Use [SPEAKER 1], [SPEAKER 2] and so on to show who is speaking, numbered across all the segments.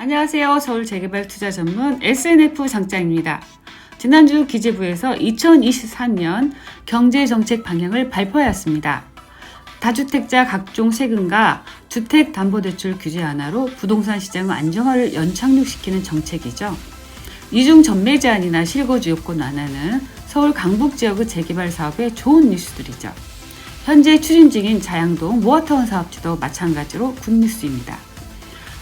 [SPEAKER 1] 안녕하세요. 서울 재개발 투자 전문 SNF 장장입니다. 지난주 기재부에서 2023년 경제 정책 방향을 발표하였습니다. 다주택자 각종 세금과 주택담보대출 규제 완화로 부동산 시장 안정화를 연착륙시키는 정책이죠. 이중 전매 제한이나 실거주 요건 완화는 서울 강북 지역의 재개발 사업에 좋은 뉴스들이죠. 현재 추진 중인 자양동 모아타운 사업지도 마찬가지로 굿뉴스입니다.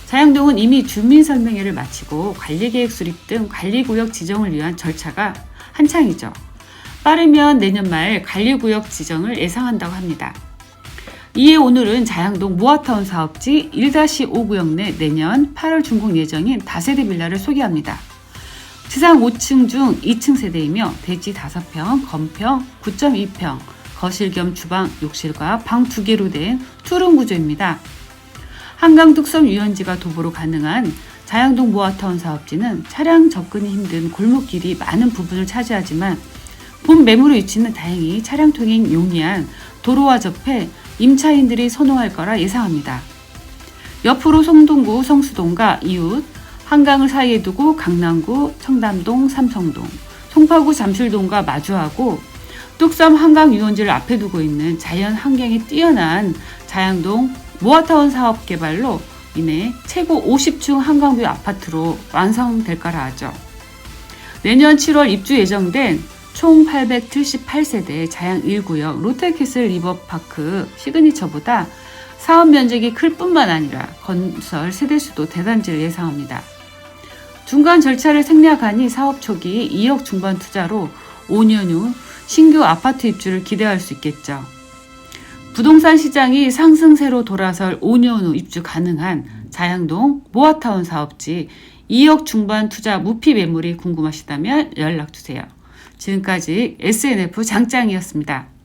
[SPEAKER 1] 자양동은 이미 주민설명회를 마치고 관리계획 수립 등 관리구역 지정을 위한 절차가 한창이죠. 빠르면 내년 말 관리구역 지정을 예상한다고 합니다. 이에 오늘은 자양동 모아타운 사업지 1-5구역 내 내년 8월 준공 예정인 다세대 빌라를 소개합니다. 지상 5층 중 2층 세대이며 대지 5평, 건평 9.2평, 거실 겸 주방, 욕실과 방 2개로 된 투룸 구조입니다. 한강 뚝섬 유연지가 도보로 가능한 자양동 모아타운 사업지는 차량 접근이 힘든 골목길이 많은 부분을 차지하지만 본 매물의 위치는 다행히 차량 통행 용이한 도로와 접해 임차인들이 선호할 거라 예상합니다. 옆으로 송동구 성수동과 이웃, 한강을 사이에 두고 강남구, 청담동, 삼성동, 송파구 잠실동과 마주하고 뚝섬 한강 유원지를 앞에 두고 있는 자연 환경이 뛰어난 자양동 모아타운 사업 개발로 인해 최고 50층 한강뷰 아파트로 완성될 거라 하죠. 내년 7월 입주 예정된 총 878세대 자양 1구역 롯데캐슬 리버파크 시그니처보다 사업 면적이 클 뿐만 아니라 건설 세대수도 대단지를 예상합니다. 중간 절차를 생략하니 사업 초기 2억 중반 투자로 5년 후 신규 아파트 입주를 기대할 수 있겠죠. 부동산 시장이 상승세로 돌아설 5년 후 입주 가능한 자양동 모아타운 사업지 2억 중반 투자 무피 매물이 궁금하시다면 연락 주세요. 지금까지 SNF 장짱이었습니다.